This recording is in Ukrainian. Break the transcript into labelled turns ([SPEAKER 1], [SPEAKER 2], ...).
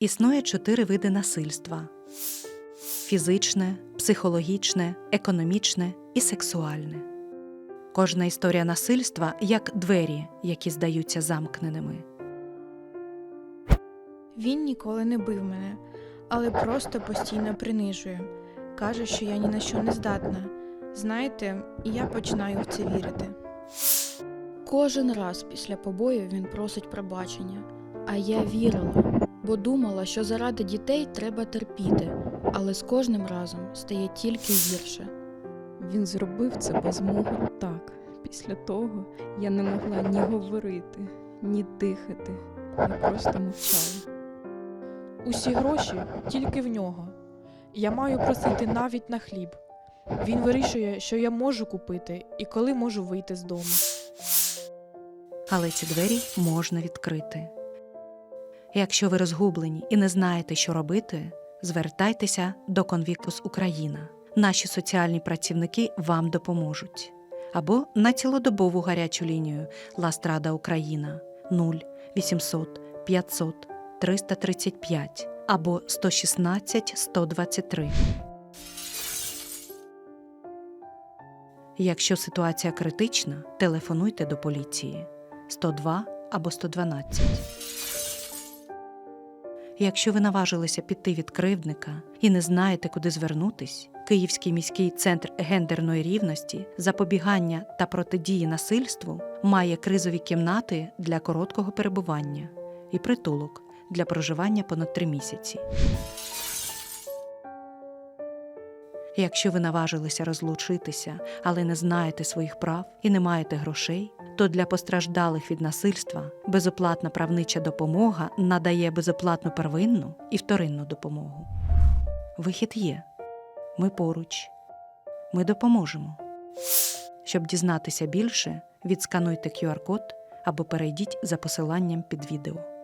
[SPEAKER 1] Існує чотири види насильства: фізичне, психологічне, економічне і сексуальне. Кожна історія насильства як двері, які здаються замкненими.
[SPEAKER 2] Він ніколи не бив мене, але просто постійно принижує. Каже, що я ні на що не здатна. Знаєте, і я починаю в це вірити. Кожен раз після побоїв він просить пробачення. А я вірила, бо думала, що заради дітей треба терпіти, але з кожним разом стає тільки гірше.
[SPEAKER 3] Він зробив це без мого так. Після того я не могла ні говорити, ні дихати. Я просто мовчала.
[SPEAKER 4] Усі гроші тільки в нього. Я маю просити навіть на хліб. Він вирішує, що я можу купити і коли можу вийти з дому.
[SPEAKER 1] Але ці двері можна відкрити. Якщо ви розгублені і не знаєте, що робити, звертайтеся до Конвікус Україна. Наші соціальні працівники вам допоможуть. Або на цілодобову гарячу лінію Ластрада Україна 0 800 500 335 або 116 123. Якщо ситуація критична, телефонуйте до поліції 102 або 112. Якщо ви наважилися піти від кривдника і не знаєте, куди звернутись, Київський міський центр гендерної рівності, запобігання та протидії насильству має кризові кімнати для короткого перебування і притулок для проживання понад три місяці. Якщо ви наважилися розлучитися, але не знаєте своїх прав і не маєте грошей, то для постраждалих від насильства безоплатна правнича допомога надає безоплатну первинну і вторинну допомогу. Вихід є. Ми поруч. Ми допоможемо. Щоб дізнатися більше, відскануйте QR-код або перейдіть за посиланням під відео.